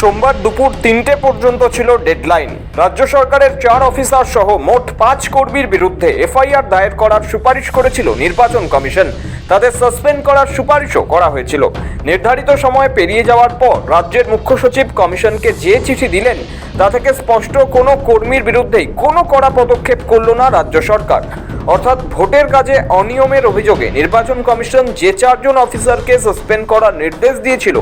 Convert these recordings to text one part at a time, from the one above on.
সোমবার দুপুর তিনটে পর্যন্ত ছিল ডেডলাইন। রাজ্য সরকারের চার অফিসার সহ মোট পাঁচ কর্মীর বিরুদ্ধে এফআইআর দায়ের করার সুপারিশ করেছিল নির্বাচন কমিশন। তাদের সাসপেন্ড করার সুপারিশও করা হয়েছিল। নির্ধারিত সময় পেরিয়ে যাওয়ার পর রাজ্যের মুখ্য সচিব কমিশনকে যে চিঠি দিলেন, তা থেকে স্পষ্ট কোনো কর্মীর বিরুদ্ধেই কোনো কড়া পদক্ষেপ করল না রাজ্য সরকার। অর্থাৎ ভোটের কাজে অনিয়মের অভিযোগে নির্বাচন কমিশন যে চারজন অফিসারকে সাসপেন্ড করার নির্দেশ দিয়েছিল,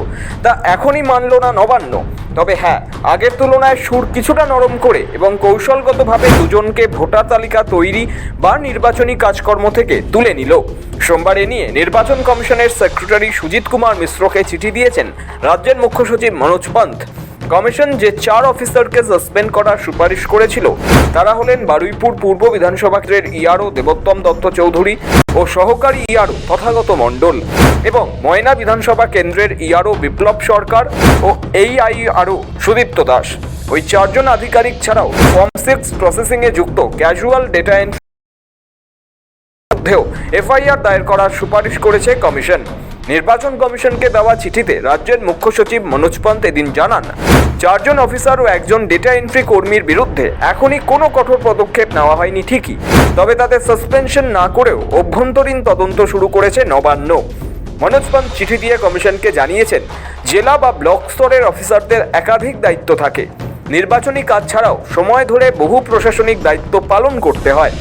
তা এখনই মানল না নবান্ন। তবে হ্যাঁ আগের তুলনায় সুর কিছুটা নরম করে এবং কৌশলগতভাবে দুজনকে ভোটার তালিকা তৈরি বা নির্বাচনী কাজকর্ম থেকে তুলে নিল। সোমবার এ নিয়ে নির্বাচন কমিশনের সেক্রেটারি সুজিত কুমার মিশ্রকে চিঠি দিয়েছেন রাজ্যের মুখ্য সচিব মনোজ পন্থ। কমিশন যে চার অফিসারকে সাসপেন্ড করার সুপারিশ করেছিল, তারা হলেন বারুইপুর পূর্ব বিধানসভা কেন্দ্রের ইআরও দেবোত্তম দত্ত চৌধুরী ও সহকারী ইআরও তথাগত মণ্ডল এবং ময়না বিধানসভা কেন্দ্রের ইআরও বিপ্লব সরকার ও এই আইআরও সুদীপ্ত দাস। ওই চারজন আধিকারিক ছাড়াও ফর্ম সিক্স প্রসেসিংয়ে যুক্ত ক্যাজুয়াল ডেটা এন্ট্রি মধ্যেও এফআইআর দায়ের করার সুপারিশ করেছে কমিশন। নির্বাচন কমিশনকে দেওয়া চিঠিতে রাজ্যের মুখ্য সচিব মনোজ পন্ত এদিন জানান, চারজন অফিসার ও একজন ডেটা এন্ট্রি কর্মীর বিরুদ্ধে এখনই কোনো কঠোর পদক্ষেপ নেওয়া হয়নি ঠিকই। তবে তাদের সাসপেনশন না করেও অভ্যন্তরীণ তদন্ত শুরু করেছে নবান্ন। মনোজ পন্ত চিঠি দিয়ে কমিশনকে জানিয়েছেন, জেলা বা ব্লক স্তরের অফিসারদের একাধিক দায়িত্ব থাকে। নির্বাচনী কাজ ছাড়াও সময় ধরে বহু প্রশাসনিক দায়িত্ব পালন করতে হয়।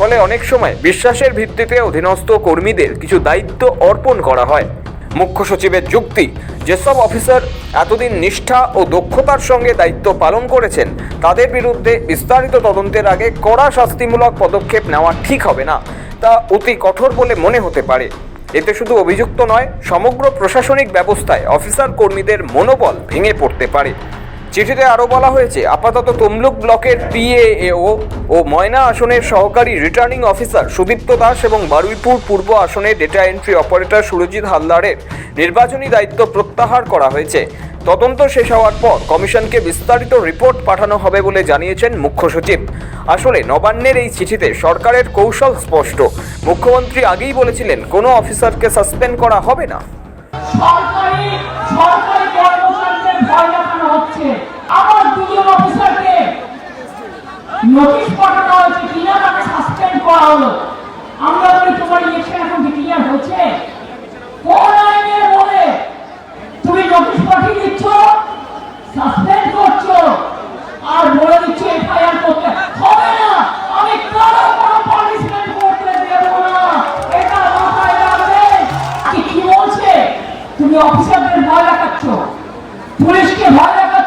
ফলে অনেক সময় বিশ্বাসের ভিত্তিতে অধীনস্থ কর্মীদের কিছু দায়িত্ব অর্পণ করা হয়। মুখ্য সচিবের যুক্তি, যেসব অফিসার এতদিন নিষ্ঠা ও দক্ষতার সঙ্গে দায়িত্ব পালন করেছেন, তাদের বিরুদ্ধে বিস্তারিত তদন্তের আগে কড়া শাস্তিমূলক পদক্ষেপ নেওয়া ঠিক হবে না। তা অতি কঠোর বলে মনে হতে পারে। এতে শুধু অভিযুক্ত নয়, সমগ্র প্রশাসনিক ব্যবস্থায় অফিসার কর্মীদের মনোবল ভেঙে পড়তে পারে। চিঠিতে আরও বলা হয়েছে, আপাতত তমলুক ব্লকের পিএএও ও ময়না আসনের সহকারী রিটার্নিং অফিসার সুদীপ্ত দাস এবং বারুইপুর পূর্ব আসনে ডেটা এন্ট্রি অপারেটর সুরজিৎ হালদারের নির্বাচনী দায়িত্ব প্রত্যাহার করা হয়েছে। তদন্ত শেষ হওয়ার পর কমিশনকে বিস্তারিত রিপোর্ট পাঠানো হবে বলে জানিয়েছেন মুখ্য সচিব। আসলে নবান্নের এই চিঠিতে সরকারের কৌশল স্পষ্ট। মুখ্যমন্ত্রী আগেই বলেছিলেন, কোনো অফিসারকে সাসপেন্ড করা হবে না। হচ্ছে। আমার দুজন অফিসারকে নোটিশ পাঠানো হয়েছে কিনা তাকে সাসপেন্ড করা হলো। আমরা বলি, তোমার ইলেকশন এখন ডিক্লিয়ার কোন আইনের বলে তুমি নোটিশ পাঠিয়ে দিচ্ছ সাসপেন্ড আর বলে দিচ্ছ, এফআইআর করতে হবে না। আমি কারও কোনো পানিশমেন্ট করতে না। এটা মাথায় রাখবে। কি কি বলছে? তুমি অফিসারদের ভয় দেখাচ্ছ। পুলিশকে ভয়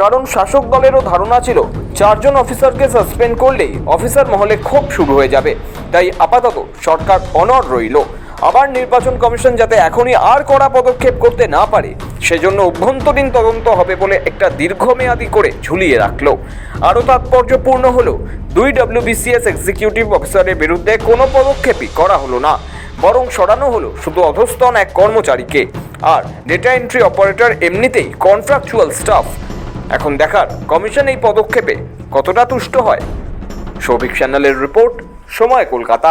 কারণ শাসক দলেরও ধারণা ছিল, চারজন অফিসারকে সাসপেন্ড করলেই অফিসার মহলে ক্ষোভ শুরু হয়ে যাবে। তাই আপাতত সরকার অনর রইল। আবার নির্বাচন কমিশন যাতে এখনই আর কড়া পদক্ষেপ করতে না পারে, সেজন্য অভ্যন্তরীণ তদন্ত হবে বলে একটা দীর্ঘমেয়াদি করে ঝুলিয়ে রাখল। আরও তাৎপর্যপূর্ণ হলো, দুই ডব্লিউবিসিএস এক্সিকিউটিভ অফিসারের বিরুদ্ধে কোনো পদক্ষেপই করা হলো না, বরং সরানো হলো শুধু অধস্তন এক কর্মচারীকে। আর ডেটা এন্ট্রি অপারেটর এমনিতেই কন্ট্রাকচুয়াল স্টাফ। এখন দেখার কমিশন এই পদক্ষেপে কতটা তুষ্ট হয়। সৌভিক চ্যানেলের রিপোর্ট সময় কলকাতা।